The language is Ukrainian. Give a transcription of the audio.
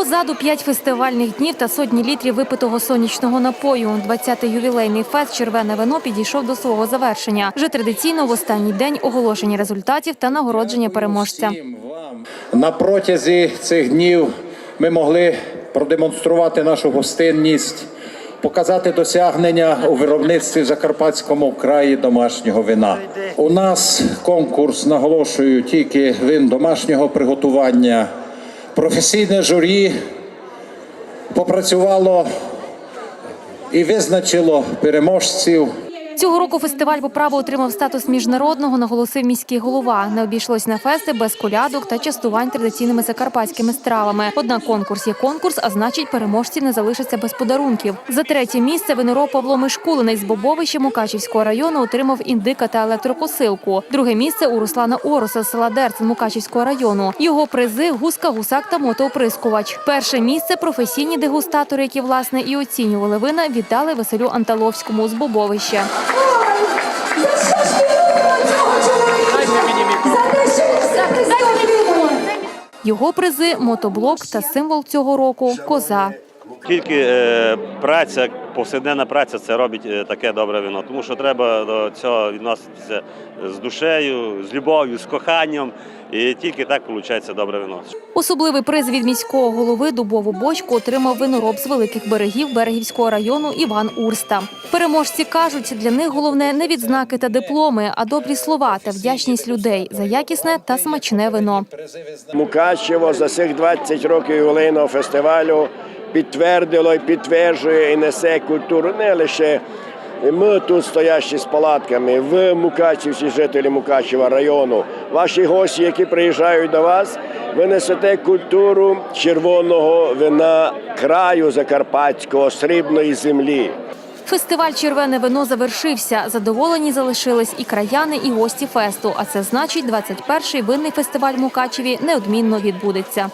Позаду п'ять фестивальних днів та сотні літрів випитого сонячного напою. 20-й ювілейний фест Червене вино підійшов до свого завершення. Вже традиційно в останній день оголошення результатів та нагородження переможця. На протязі цих днів ми могли продемонструвати нашу гостинність, показати досягнення у виробництві в Закарпатському краї домашнього вина. У нас конкурс наголошую тільки вин домашнього приготування. Професійне журі попрацювало і визначило переможців. Цього року фестиваль по праву отримав статус міжнародного, наголосив міський голова. Не обійшлось на фести без колядок та частувань традиційними закарпатськими стравами. Однак конкурс є конкурс, а значить, переможці не залишаться без подарунків. За третє місце винороб Павло Мишкулиний з Бобовища Мукачівського району отримав індика та електрокосилку. Друге місце у Руслана Ороса з села Дерцин Мукачівського району. Його призи гуска, гусак та мотооприскувач. Перше місце професійні дегустатори, які власне і оцінювали вина, віддали Василю Анталовському з Бобовища. Вистоює. Його призи мотоблок та символ цього року коза. Тільки е, праця, повсякденна праця це робить е, таке добре вино. Тому що треба до цього відноситися з душею, з любов'ю, з коханням. І тільки так виходить добре вино. Особливий приз від міського голови дубову бочку отримав винороб з великих берегів Берегівського району Іван Урста. Переможці кажуть, для них головне не відзнаки та дипломи, а добрі слова та вдячність людей за якісне та смачне вино. Мукачево за цих 20 років ювілейного фестивалю підтвердило і підтверджує і несе культуру не лише ми тут стоящі з палатками, ви Мукачівці, жителі Мукачева району, ваші гості, які приїжджають до вас, ви несете культуру червоного вина краю закарпатського, срібної землі. Фестиваль Червене вино завершився. Задоволені залишились і краяни, і гості фесту. А це значить, 21-й винний фестиваль в Мукачеві неодмінно відбудеться.